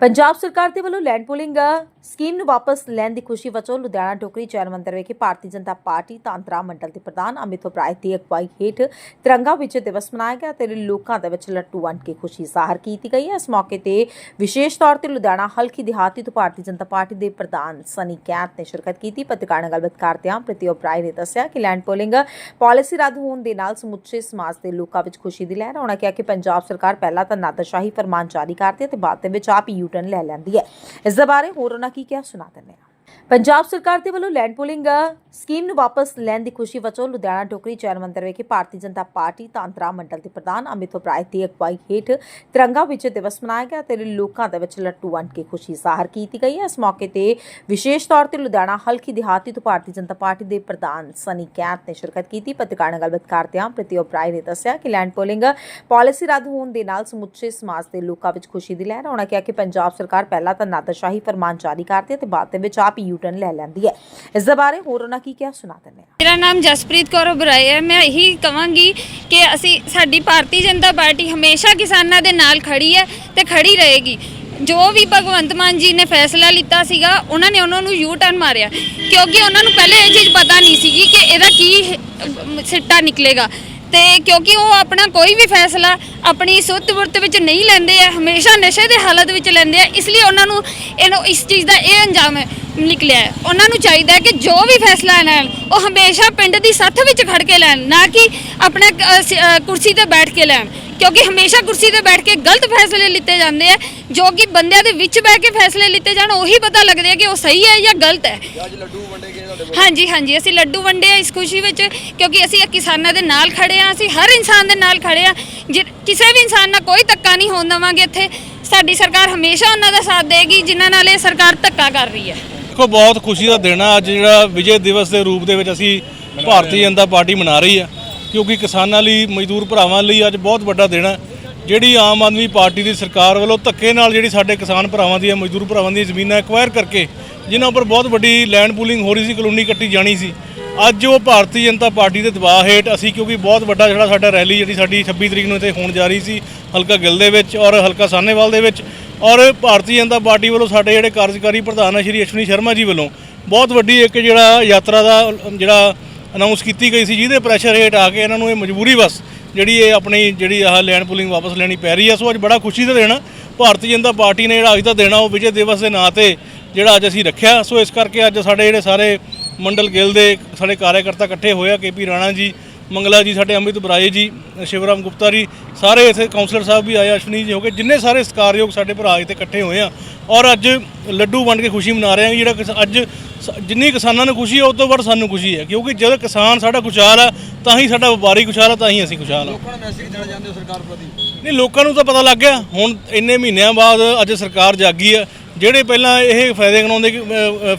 ਪੰਜਾਬ ਸਰਕਾਰ ਦੇ ਵੱਲੋਂ ਲੈਂਡ ਪੂਲਿੰਗ ਸਕੀਮ ਨੂੰ ਵਾਪਸ ਲੈਣ ਦੀ ਖੁਸ਼ੀ ਵਜੋਂ ਲੁਧਿਆਣਾ ਟੋਕਰੀ ਚੈਨ ਮੰਦਰ ਵਿਖੇ ਭਾਰਤੀ ਜਨਤਾ ਪਾਰਟੀ ਤਾਂਤਰਾ ਮੰਡਲ ਦੇ ਪ੍ਰਧਾਨ ਅਮਿਤ ਉਪਰਾਏ ਦੀ ਅਗਵਾਈ ਹੇਠ ਤਿਰੰਗਾ ਵਿਜੇ ਦਿਵਸ ਮਨਾਇਆ ਗਿਆ ਤੇ ਲੋਕਾਂ ਦੇ ਵਿੱਚ ਲੱਟੂ ਵੰਡ ਕੇ ਖੁਸ਼ੀ ਜ਼ਾਹਰ ਕੀਤੀ ਗਈ ਹੈ ਇਸ ਮੌਕੇ ਤੇ ਵਿਸ਼ੇਸ਼ ਤੌਰ ਤੇ ਲੁਧਿਆਣਾ ਹਲਕੀ ਦਿਹਾਤੀ ਤੋਂ ਭਾਰਤੀ ਜਨਤਾ ਪਾਰਟੀ ਦੇ ਪ੍ਰਧਾਨ ਸਨੀ ਕੈਂਤ ਨੇ ਸ਼ਿਰਕਤ ਕੀਤੀ ਪੱਤਰਕਾਰਾਂ ਨਾਲ ਗੱਲਬਾਤ ਕਰਦਿਆਂ ਪ੍ਰਤੀ ਉਪਰਾਏ ਨੇ ਦੱਸਿਆ ਕਿ ਲੈਂਡ ਪੂਲਿੰਗ ਪਾਲਿਸੀ ਰੱਦ ਹੋਣ ਦੇ ਨਾਲ ਸਮੁੱਚੇ ਸਮਾਜ ਦੇ ਲੋਕਾਂ ਵਿੱਚ ਖੁਸ਼ੀ ਦੀ ਲਹਿਰ ਹੈ। ਕਿਹਾ ਕਿ ਪੰਜਾਬ ਸਰਕਾਰ ਪਹਿਲਾਂ ਤਾਂ ਨਾਦਰਸ਼ਾਹੀ ਫਰਮਾਨ ਜਾਰੀ ਕਰਦੀ ਹੈ ਤੇ ਬਾਅਦ ਦੇ ਵਿੱਚ ਆਪ ਹੀ ਯੂਟਰਨ ਲੈ ਲੈਂਦੀ ਹੈ। ਇਸ ਦੇ ਬਾਰੇ ਹੋਰ ਉਹਨਾਂ ਕੀ ਕਿਹਾ ਸੁਣਾ ਦਿੰਦੇ ਹਾਂ। ਪੰਜਾਬ ਸਰਕਾਰ ਦੇ ਵੱਲੋਂ ਲੈਂਡ ਪੂਲਿੰਗ ਸਕੀਮ ਨੂੰ ਵਾਪਸ ਲੈਣ ਦੀ ਖੁਸ਼ੀ ਵਜੋਂ ਲੁਧਿਆਣਾ ਟੋਕਰੀ ਚੈਨ ਮੰਦਰ ਵਿਖੇ ਭਾਰਤੀ ਜਨਤਾ ਪਾਰਟੀ ਤਾਂਤਰਾ ਮੰਡਲ ਦੇ ਪ੍ਰਧਾਨ ਅਮਿਤ ਉਪਰਾਏ ਦੀ ਅਗਵਾਈ ਹੇਠ ਤਿਰੰਗਾ ਵਿਜੇ ਦਿਵਸ ਮਨਾਇਆ ਗਿਆ ਤੇ ਲੋਕਾਂ ਦੇ ਵਿੱਚ ਲੱਟੂ ਵੰਡ ਕੇ ਖੁਸ਼ੀ ਜ਼ਾਹਰ ਕੀਤੀ ਗਈ ਹੈ ਇਸ ਮੌਕੇ ਤੇ ਵਿਸ਼ੇਸ਼ ਤੌਰ ਤੇ ਲੁਧਿਆਣਾ ਹਲਕੀ ਦਿਹਾਤੀ ਤੋਂ ਭਾਰਤੀ ਜਨਤਾ ਪਾਰਟੀ ਦੇ ਪ੍ਰਧਾਨ ਸਨੀ ਕੈਂਤ ਨੇ ਸ਼ਿਰਕਤ ਕੀਤੀ ਪੱਤਰਕਾਰਾਂ ਨਾਲ ਗੱਲਬਾਤ ਕਰਦਿਆਂ ਪ੍ਰਤੀ ਉਪਰਾਏ ਨੇ ਦੱਸਿਆ ਕਿ ਲੈਂਡ ਪੂਲਿੰਗ ਪਾਲਿਸੀ ਰੱਦ ਹੋਣ ਦੇ ਨਾਲ ਸਮੁੱਚੇ ਸਮਾਜ ਦੇ ਲੋਕਾਂ ਵਿੱਚ ਖੁਸ਼ੀ ਦੀ ਲਹਿਰ ਹੈ। ਉਹਨਾਂ ਕਿਹਾ ਕਿ ਪੰਜਾਬ ਸਰਕਾਰ ਪਹਿਲਾਂ ਤਾਂ ਨਾਦਰਸ਼ਾਹੀ ਫਰਮਾਨ ਜਾਰੀ ਕਰਦੀ ਹੈ ਤੇ ਬਾਅਦ ਦੇ ਵਿੱਚ ਆਪ ਹੀ ਯੂਟਰਨ ਲੈ ਲੈਂਦੀ ਹੈ। ਇਸ ਦੇ ਬਾਰੇ ਹੋਰ ਉਹਨਾਂ ਕੀ ਕਿਹਾ ਸੁਣਾ ਦਿੰਦੇ ਹਾਂ। ਮੇਰਾ ਨਾਮ ਜਸਪ੍ਰੀਤ ਕੌਰ ਉਬਰਾਏ ਹੈ। ਮੈਂ ਇਹੀ ਕਵਾਂਗੀ ਕਿ ਅਸੀਂ ਸਾਡੀ ਭਾਰਤੀ ਜਨਤਾ ਪਾਰਟੀ ਹਮੇਸ਼ਾ ਕਿਸਾਨਾਂ ਦੇ ਨਾਲ ਖੜੀ ਹੈ ਤੇ ਖੜੀ ਰਹੇਗੀ। ਜੋ ਵੀ ਭਗਵੰਤ ਮਾਨ ਜੀ ਨੇ ਫੈਸਲਾ ਲਿੱਤਾ ਸੀਗਾ, ਉਹਨਾਂ ਨੇ ਉਹਨਾਂ ਨੂੰ ਯੂ ਟਰਨ ਮਾਰਿਆ। ਕਿਉਂਕਿ ਉਹਨਾਂ ਨੂੰ ਪਹਿਲੇ ਇਹ ਚੀਜ਼ ਪਤਾ ਨਹੀਂ ਸੀਗੀ ਕਿ ਇਹਦਾ ਕੀ ਸਿੱਟਾ ਨਿਕਲੇਗਾ। ਤੇ ਕਿਉਂਕਿ ਉਹ ਆਪਣਾ ਕੋਈ ਵੀ ਫੈਸਲਾ ਆਪਣੀ ਸੁੱਤ ਵਰਤ ਵਿੱਚ ਨਹੀਂ ਲੈਂਦੇ ਆ, ਹਮੇਸ਼ਾ ਨਸ਼ੇ ਦੇ ਹਾਲਤ ਵਿੱਚ ਲੈਂਦੇ ਆ, ਇਸ ਲਈ ਉਹਨਾਂ ਨੂੰ ਇਹਨੂੰ ਇਸ ਚੀਜ਼ ਦਾ ਇਹ ਅੰਜਾਮ ਹੈ ਨਿਕਲਿਆ ਹੈ। ਉਹਨਾਂ ਨੂੰ ਚਾਹੀਦਾ ਹੈ ਕਿ ਜੋ ਵੀ ਫੈਸਲਾ ਲੈਣ, ਉਹ ਹਮੇਸ਼ਾ ਪਿੰਡ ਦੀ ਸੱਥ ਵਿੱਚ ਖੜ ਕੇ ਲੈਣ, ਨਾ ਕਿ ਆਪਣਾ ਕੁਰਸੀ ਤੇ ਬੈਠ ਕੇ ਲੈਣ ਕਿਉਂਕਿ ਹਮੇਸ਼ਾ ਕੁਰਸੀ ਤੇ ਬੈਠ ਕੇ ਗਲਤ ਫੈਸਲੇ ਲਿੱਤੇ ਜਾਂਦੇ ਆ, ਜੋ ਕਿ ਬੰਦਿਆਂ ਦੇ ਵਿੱਚ ਬਹਿ ਕੇ ਫੈਸਲੇ ਲਿੱਤੇ ਜਾਣ, ਉਹੀ ਪਤਾ ਲੱਗਦੇ ਆ ਕਿ ਉਹ ਸਹੀ ਹੈ ਜਾਂ ਗਲਤ ਹੈ ਹਾਂਜੀ ਹਾਂਜੀ, ਅਸੀਂ ਲੱਡੂ ਵੰਡੇ ਆ ਇਸ ਖੁਸ਼ੀ ਵਿੱਚ, ਕਿਉਂਕਿ ਅਸੀਂ ਕਿਸਾਨਾਂ ਦੇ ਨਾਲ ਖੜੇ ਆ, ਅਸੀਂ ਹਰ ਇਨਸਾਨ ਦੇ ਨਾਲ ਖੜੇ ਆ। ਕਿਸੇ ਵੀ ਇਨਸਾਨ ਨਾਲ ਕੋਈ ਧੱਕਾ ਨਹੀਂ ਹੋਣ ਦੇਵਾਂਗੇ ਇੱਥੇ, ਸਾਡੀ ਸਰਕਾਰ ਹਮੇਸ਼ਾ ਉਹਨਾਂ ਦਾ ਸਾਥ ਦੇਗੀ, ਜਿਨ੍ਹਾਂ ਨਾਲ ਇਹ ਸਰਕਾਰ ਧੱਕਾ ਕਰ ਰਹੀ ਹੈ। ਦੇਖੋ, ਬਹੁਤ ਖੁਸ਼ੀ ਦਾ ਦਿਨ ਆ, ਅੱਜ ਜਿਹੜਾ ਵਿਜੇ ਦਿਵਸ ਦੇ ਰੂਪ ਦੇ ਵਿੱਚ ਅਸੀਂ ਭਾਰਤੀ ਜਨਤਾ ਪਾਰਟੀ ਮਨਾ ਰਹੀ ਆ ਕਿਉਂਕਿ ਕਿਸਾਨਾਂ ਲਈ, ਮਜ਼ਦੂਰ ਭਰਾਵਾਂ ਲਈ ਅੱਜ ਬਹੁਤ ਵੱਡਾ ਦਿਨ ਹੈ। ਜਿਹੜੀ ਆਮ ਆਦਮੀ ਪਾਰਟੀ ਦੀ ਸਰਕਾਰ ਵੱਲੋਂ ਧੱਕੇ ਨਾਲ ਜਿਹੜੀ ਸਾਡੇ ਕਿਸਾਨ ਭਰਾਵਾਂ ਦੀਆਂ ਮਜ਼ਦੂਰ ਭਰਾਵਾਂ ਦੀਆਂ ਜ਼ਮੀਨਾਂ ਐਕਵਾਇਰ ਕਰਕੇ ਜਿਨ੍ਹਾਂ ਉੱਪਰ ਬਹੁਤ ਵੱਡੀ ਲੈਂਡ ਪੂਲਿੰਗ ਹੋ ਰਹੀ ਸੀ, ਕਲੋਨੀ ਕੱਟੀ ਜਾਣੀ ਸੀ। ਅੱਜ ਉਹ ਭਾਰਤੀ ਜਨਤਾ ਪਾਰਟੀ ਦੇ ਦਬਾਅ ਹੇਠ ਅਸੀਂ ਕਿਉਂਕਿ ਬਹੁਤ ਵੱਡਾ ਜਿਹੜਾ ਸਾਡਾ ਰੈਲੀ ਜਿਹੜੀ ਸਾਡੀ 26 ਤਰੀਕ ਨੂੰ ਇੱਥੇ ਹੋਣ ਜਾ ਰਹੀ ਸੀ, ਹਲਕਾ ਗਿੱਲ ਦੇ ਵਿੱਚ ਔਰ ਹਲਕਾ ਸਾਹਨੇਵਾਲ ਦੇ ਵਿੱਚ ਔਰ ਭਾਰਤੀ ਜਨਤਾ ਪਾਰਟੀ ਵੱਲੋਂ ਸਾਡੇ ਜਿਹੜੇ ਕਾਰਜਕਾਰੀ ਪ੍ਰਧਾਨ ਹੈ ਸ਼੍ਰੀ ਅਸ਼ਵਨੀ ਸ਼ਰਮਾ ਜੀ ਵੱਲੋਂ ਬਹੁਤ ਵੱਡੀ ਇੱਕ ਜਿਹੜਾ ਯਾਤਰਾ ਦਾ ਜਿਹੜਾ ਅਨਾਉਂਸ ਕੀਤੀ ਗਈ ਸੀ, ਜਿਹਦੇ ਪ੍ਰੈਸ਼ਰ ਹੇਠ ਆ ਕੇ ਇਹਨਾਂ ਨੂੰ ਇਹ ਮਜਬੂਰੀ ਬਸ ਜਿਹੜੀ ਇਹ ਆਪਣੀ ਜਿਹੜੀ ਆਹ ਲੈਂਡ ਪੁਲਿੰਗ ਵਾਪਸ ਲੈਣੀ ਪੈ ਰਹੀ ਹੈ, ਸੋ ਅੱਜ ਬੜਾ ਖੁਸ਼ੀ ਦਾ ਦਿਨ ਆ। ਭਾਰਤੀ ਜਨਤਾ ਪਾਰਟੀ ਨੇ ਜਿਹੜਾ ਅੱਜ ਦਾ ਦਿਨ ਆ, ਉਹ ਵਿਜੇ ਦਿਵਸ ਦੇ ਨਾਂ ਤੇ ਜਿਹੜਾ ਅੱਜ ਅਸੀਂ ਰੱਖਿਆ। ਸੋ ਇਸ ਕਰਕੇ ਅੱਜ ਸਾਡੇ ਜਿਹੜੇ ਸਾਰੇ ਮੰਡਲ ਗਿੱਲ ਦੇ ਸਾਡੇ ਕਾਰਜਕਰਤਾ ਇਕੱਠੇ ਹੋਏ ਆ ਕੇਪੀ ਰਾਣਾ ਜੀ ਮੰਗਲਾ ਜੀ ਸਾਡੇ ਅਮਿਤ ਬਰਾਏ ਜੀ ਸ਼ਿਵਰਾਮ ਗੁਪਤਾ ਜੀ ਸਾਰੇ ਇੱਥੇ ਕਾਉਂਸਲਰ ਸਾਹਿਬ ਵੀ ਆਏ ਅਸ਼ਵਨੀ ਜੀ ਹੋ ਗਏ ਜਿੰਨੇ ਸਾਰੇ ਸਤਿਕਾਰਯੋਗ ਸਾਡੇ ਭਰਾ ਇੱਥੇ ਇਕੱਠੇ ਹੋਏ ਆ। ਔਰ ਅੱਜ ਲੱਡੂ ਵੰਡ ਕੇ ਖੁਸ਼ੀ ਮਨਾ ਰਹੇ ਆ ਜਿਹੜਾ ਅੱਜ ਜਿੰਨੀ ਕਿਸਾਨਾਂ ਨੂੰ ਖੁਸ਼ੀ ਹੈ ਉਸ ਤੋਂ ਵੱਧ ਸਾਨੂੰ ਖੁਸ਼ੀ ਹੈ। ਕਿਉਂਕਿ ਜਦੋਂ ਕਿਸਾਨ ਸਾਡਾ ਖੁਸ਼ਹਾਲ ਆ ਤਾਂ ਹੀ ਸਾਡਾ ਵਪਾਰੀ ਖੁਸ਼ਹਾਲ ਆ ਤਾਂ ਹੀ ਅਸੀਂ ਖੁਸ਼ਹਾਲ ਆ। ਲੋਕਾਂ ਨੂੰ ਮੈਸੇਜ ਦੇਣਾ ਚਾਹੁੰਦੇ ਹੋ ਸਰਕਾਰ ਪ੍ਰਤੀ? ਨਹੀਂ ਲੋਕਾਂ ਨੂੰ ਤਾਂ ਪਤਾ ਲੱਗ ਗਿਆ। ਹੁਣ ਇੰਨੇ ਮਹੀਨਿਆਂ ਬਾਅਦ ਅੱਜ ਸਰਕਾਰ ਜਾਗੀ ਆ ਜਿਹੜੇ ਪਹਿਲਾਂ ਇਹ ਫਾਇਦੇ ਗਨਾਉਂਦੇ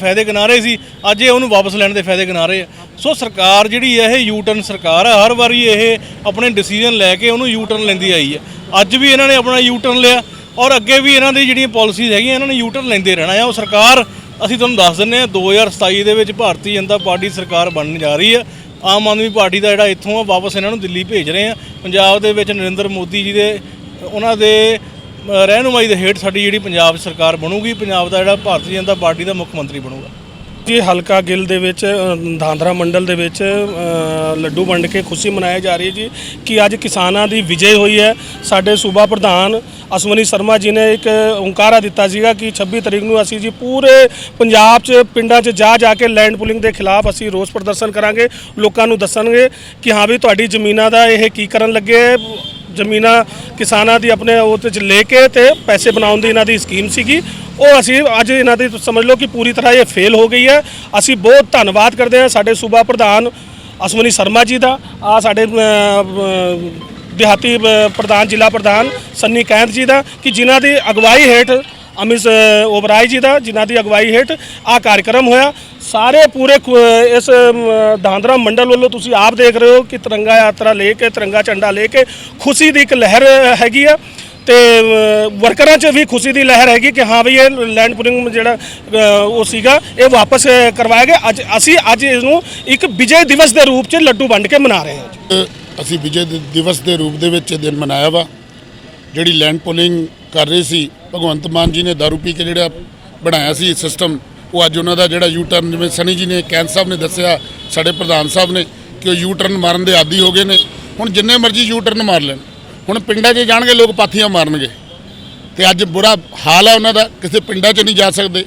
ਫਾਇਦੇ ਗਿਣਾ ਰਹੇ ਸੀ, ਅੱਜ ਇਹ ਉਹਨੂੰ ਵਾਪਸ ਲੈਣ ਦੇ ਫਾਇਦੇ ਗਿਣਾ ਰਹੇ ਆ। ਸੋ ਸਰਕਾਰ ਜਿਹੜੀ ਹੈ ਇਹ ਯੂ ਟਰਨ ਸਰਕਾਰ ਆ, ਹਰ ਵਾਰੀ ਇਹ ਆਪਣੇ ਡਿਸੀਜਨ ਲੈ ਕੇ ਉਹਨੂੰ ਯੂ ਟਰਨ ਲੈਂਦੀ ਆਈ ਹੈ ਅੱਜ ਵੀ ਇਹਨਾਂ ਨੇ ਆਪਣਾ ਯੂ ਟਰਨ ਲਿਆ ਔਰ ਅੱਗੇ ਵੀ ਇਹਨਾਂ ਦੀ ਜਿਹੜੀਆਂ ਪਾਲਿਸੀਜ਼ ਹੈਗੀਆਂ, ਇਹਨਾਂ ਨੇ ਯੂ ਟਰਨ ਲੈਂਦੇ ਰਹਿਣਾ ਆ। ਉਹ ਸਰਕਾਰ, ਅਸੀਂ ਤੁਹਾਨੂੰ ਦੱਸ ਦਿੰਨੇ ਆ 2027 ਦੇ ਵਿੱਚ ਭਾਰਤੀ ਜਨਤਾ ਪਾਰਟੀ ਸਰਕਾਰ ਬਣਨ ਜਾ ਰਹੀ ਹੈ ਆਮ ਆਦਮੀ ਪਾਰਟੀ ਦਾ ਜਿਹੜਾ ਇੱਥੋਂ ਆ, ਵਾਪਸ ਇਹਨਾਂ ਨੂੰ ਦਿੱਲੀ ਭੇਜ ਰਹੇ ਆ। ਪੰਜਾਬ ਦੇ ਵਿੱਚ ਨਰਿੰਦਰ ਮੋਦੀ ਜੀ ਦੇ, ਉਹਨਾਂ ਦੇ ਰਹਿਨੁਮਾਈ ਦੇ ਹੇਠ ਸਾਡੀ ਜਿਹੜੀ ਪੰਜਾਬ ਸਰਕਾਰ ਬਣੂਗੀ ਪੰਜਾਬ ਦਾ ਜਿਹੜਾ ਭਾਰਤੀ ਜਨਤਾ ਪਾਰਟੀ ਦਾ ਮੁੱਖ ਮੰਤਰੀ ਬਣੂਗਾ। ਜੀ ਹਲਕਾ ਗਿੱਲ ਦੇ ਵਿੱਚ ਅ, ਧਾਂਦਰਾ ਮੰਡਲ ਦੇ ਵਿੱਚ ਲੱਡੂ ਵੰਡ ਕੇ ਖੁਸ਼ੀ ਮਨਾਈ ਜਾ ਰਹੀ ਹੈ ਜੀ ਕਿ ਅੱਜ ਕਿਸਾਨਾਂ ਦੀ ਵਿਜੇ ਹੋਈ ਹੈ। ਸਾਡੇ ਸੂਬਾ ਪ੍ਰਧਾਨ ਅਸਵਨੀ ਸ਼ਰਮਾ ਜੀ ਨੇ ਇੱਕ ਓੰਕਾਰਾ ਦਿੱਤਾ ਸੀਗਾ ਕਿ 26 ਤਰੀਕ ਨੂੰ ਅਸੀਂ ਜੀ ਪੂਰੇ ਪੰਜਾਬ 'ਚ ਪਿੰਡਾਂ 'ਚ ਜਾ ਜਾ ਕੇ ਲੈਂਡ ਪੁਲਿੰਗ ਦੇ ਖਿਲਾਫ ਅਸੀਂ ਰੋਸ ਪ੍ਰਦਰਸ਼ਨ ਕਰਾਂਗੇ। ਲੋਕਾਂ ਨੂੰ ਦੱਸਣਗੇ ਕਿ ਹਾਂ ਵੀ ਤੁਹਾਡੀ ਜ਼ਮੀਨਾਂ ਦਾ ਇਹ ਕੀ ਕਰਨ ਲੱਗੇ ਜ਼ਮੀਨਾਂ ਕਿਸਾਨਾਂ ਦੀ ਆਪਣੇ ਉਹਦੇ 'ਚ ਲੈ ਕੇ ਤੇ ਪੈਸੇ ਬਣਾਉਣ ਦੀ ਇਹਨਾਂ ਦੀ ਸਕੀਮ ਸੀਗੀ। ਉਹ ਅਸੀਂ ਅੱਜ ਇਹਨਾਂ ਦੀ ਸਮਝ ਲਓ ਕਿ ਪੂਰੀ ਤਰ੍ਹਾਂ ਇਹ ਫੇਲ ਹੋ ਗਈ ਹੈ। ਅਸੀਂ ਬਹੁਤ ਧੰਨਵਾਦ ਕਰਦੇ ਹਾਂ ਸਾਡੇ ਸੂਬਾ ਪ੍ਰਧਾਨ ਅਸਵਨੀ ਸ਼ਰਮਾ ਜੀ ਦਾ ਆ ਸਾਡੇ ਦਿਹਾਤੀ ਪ੍ਰਧਾਨ ਜ਼ਿਲ੍ਹਾ ਪ੍ਰਧਾਨ ਸੰਨੀ ਕੈਂਤ ਜੀ ਦਾ ਕਿ ਜਿਨ੍ਹਾਂ ਦੀ ਅਗਵਾਈ ਹੇਠ ਅਮਿਤ ਅ, ਓਬਰਾਏ ਜੀ ਦਾ ਜਿਨ੍ਹਾਂ ਦੀ ਅਗਵਾਈ ਹੇਠ ਆ ਕਾਰਜਕ੍ਰਮ ਹੋਇਆ। ਸਾਰੇ ਪੂਰੇ ਇਸ ਦਾਂਦਰਾ ਮੰਡਲ ਵੱਲੋਂ ਤੁਸੀਂ ਆਪ ਦੇਖ ਰਹੇ ਹੋ ਕਿ ਤਿਰੰਗਾ ਯਾਤਰਾ ਲੈ ਕੇ, ਤਿਰੰਗਾ ਝੰਡਾ ਲੈ ਕੇ ਖੁਸ਼ੀ ਦੀ ਇੱਕ ਲਹਿਰ ਹੈਗੀ ਆ। ਤੇ ਵਰਕਰਾਂ 'ਚ ਵੀ ਖੁਸ਼ੀ ਦੀ ਲਹਿਰ ਹੈਗੀ ਕਿ ਹਾਂ ਵੀ ਇਹ ਲੈਂਡ ਪੁਲਿੰਗ ਜਿਹੜਾ ਉਹ ਸੀਗਾ, ਇਹ ਵਾਪਸ ਕਰਵਾਇਆ ਗਿਆ। ਅੱਜ, ਅਸੀਂ ਅੱਜ ਇਸ ਨੂੰ ਇੱਕ ਵਿਜੇ ਦਿਵਸ ਦੇ ਰੂਪ 'ਚ ਲੱਡੂ ਵੰਡ ਕੇ ਮਨਾ ਰਹੇ ਹਾਂ ਅਸੀਂ ਵਿਜੇ ਦਿਵਸ ਦੇ ਰੂਪ ਦੇ ਵਿੱਚ ਇਹ ਦਿਨ ਮਨਾਇਆ ਵਾ। ਜਿਹੜੀ ਲੈਂਡ ਪੁਲਿੰਗ ਕਰ ਰਹੀ ਸੀ, ਭਗਵੰਤ ਮਾਨ ਜੀ ਨੇ ਦਾਰੂ ਪੀ ਕੇ ਜਿਹੜਾ ਬਣਾਇਆ ਸੀ ਸਿਸਟਮ ਉਹ ਅੱਜ ਉਹਨਾਂ ਦਾ ਜਿਹੜਾ ਯੂ ਟਰਨ ਜਿਵੇਂ ਸਨੀ ਜੀ ਨੇ ਕੈਂਸ ਸਾਹਿਬ ਨੇ ਦੱਸਿਆ, ਸਾਡੇ ਪ੍ਰਧਾਨ ਸਾਹਿਬ ਨੇ, ਕਿ ਉਹ ਯੂ ਟਰਨ ਮਾਰਨ ਦੇ ਆਦੀ ਹੋ ਗਏ ਨੇ। ਹੁਣ ਜਿੰਨੇ ਮਰਜ਼ੀ ਯੂ ਟਰਨ ਮਾਰ ਲੈਣ। ਹੁਣ ਪਿੰਡਾਂ 'ਚ ਜਾਣਗੇ, ਲੋਕ ਪਾਥੀਆਂ ਮਾਰਨਗੇ। ਤੇ ਅੱਜ ਬੁਰਾ ਹਾਲ ਹੈ ਉਹਨਾਂ ਦਾ, ਕਿਸੇ ਪਿੰਡਾਂ 'ਚ ਨਹੀਂ ਜਾ ਸਕਦੇ।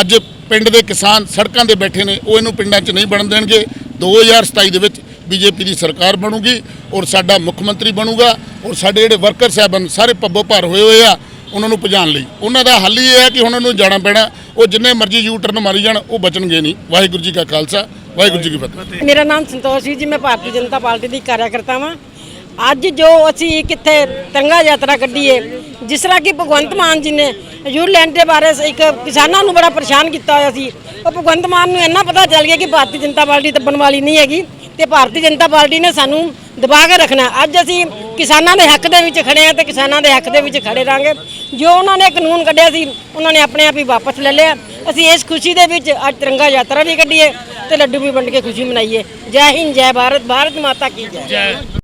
ਅੱਜ ਪਿੰਡ ਦੇ ਕਿਸਾਨ ਸੜਕਾਂ ਤੇ ਬੈਠੇ ਨੇ, ਉਹ ਇਹਨੂੰ ਪਿੰਡਾਂ 'ਚ ਨਹੀਂ ਬਣਨ ਦੇਣਗੇ। 2027 ਦੇ ਵਿੱਚ ਬੀਜੇਪੀ ਦੀ ਸਰਕਾਰ ਬਣੂਗੀ ਔਰ ਸਾਡਾ ਮੁੱਖ ਮੰਤਰੀ ਬਣੂਗਾ ਔਰ ਸਾਡੇ ਜਿਹੜੇ ਵਰਕਰ ਸਾਹਿਬਾਨ, ਸਾਰੇ ਪੱਬੋ ਭਰ ਹੋਏ ਹੋਏ ਆ। ਉਹਨਾਂ ਨੂੰ ਭਜਾਉਣ ਲਈ। ਉਹਨਾਂ ਦਾ ਹੱਲ ਹੀ ਇਹ ਹੈ ਕਿ ਉਹਨਾਂ ਨੂੰ ਜਾਣਾ ਪੈਣਾ। ਉਹ ਜਿੰਨੇ ਮਰਜ਼ੀ ਯੂ ਟਰਨ ਮਾਰੀ ਜਾਣ, ਉਹ ਬਚਣਗੇ ਨਹੀਂ। ਵਾਹਿਗੁਰੂ ਜੀ ਕਾ ਖਾਲਸਾ, ਵਾਹਿਗੁਰੂ ਜੀ ਕੀ ਫਤਿਹ। ਮੇਰਾ ਨਾਮ ਸੰਤੋਸ਼ ਜੀ ਮੈਂ ਭਾਰਤੀ ਜਨਤਾ ਪਾਰਟੀ ਦੀ ਕਾਰਿਆਕਰਤਾ ਹਾਂ ਅੱਜ ਜੋ ਅਸੀਂ ਕਿੱਥੇ ਤਿਰੰਗਾ ਯਾਤਰਾ ਕੱਢੀ ਹੈ ਜਿਸ ਤਰ੍ਹਾਂ ਕਿ ਭਗਵੰਤ ਮਾਨ ਜੀ ਨੇ ਯੂਰਲੈਂਡ ਦੇ ਬਾਰੇ ਇੱਕ ਕਿਸਾਨਾਂ ਨੂੰ ਬੜਾ ਪਰੇਸ਼ਾਨ ਕੀਤਾ ਹੋਇਆ ਸੀ। ਉਹ ਭਗਵੰਤ ਮਾਨ ਨੂੰ ਇੰਨਾ ਪਤਾ ਚੱਲ ਗਿਆ ਕਿ ਭਾਰਤੀ ਜਨਤਾ ਪਾਰਟੀ ਦੱਬਣ ਵਾਲੀ ਨਹੀਂ ਹੈਗੀ ਤੇ ਭਾਰਤੀ ਜਨਤਾ ਪਾਰਟੀ ਨੇ ਸਾਨੂੰ ਦਬਾ ਕੇ ਰੱਖਣਾ। ਅੱਜ ਅਸੀਂ ਕਿਸਾਨਾਂ ਦੇ ਹੱਕ ਦੇ ਵਿੱਚ ਖੜੇ ਆ ਤੇ ਕਿਸਾਨਾਂ ਦੇ ਹੱਕ ਦੇ ਵਿੱਚ ਖੜੇ ਰਾਂਗੇ ਜੋ ਉਹਨਾਂ ਨੇ ਕਾਨੂੰਨ ਕੱਢਿਆ ਸੀ, ਉਹਨਾਂ ਨੇ ਆਪਣੇ ਆਪ ਹੀ ਵਾਪਸ ਲੈ ਲਿਆ। ਅਸੀਂ ਇਸ ਖੁਸ਼ੀ ਦੇ ਵਿੱਚ ਅੱਜ ਤਿਰੰਗਾ ਯਾਤਰਾ ਵੀ ਕੱਢੀਏ ਤੇ ਲੱਡੂ ਵੀ ਵੰਡ ਕੇ ਖੁਸ਼ੀ ਮਨਾਈਏ। ਜੈ ਹਿੰਦ, ਜੈ ਭਾਰਤ ਭਾਰਤ ਮਾਤਾ ਕੀ ਜੈ।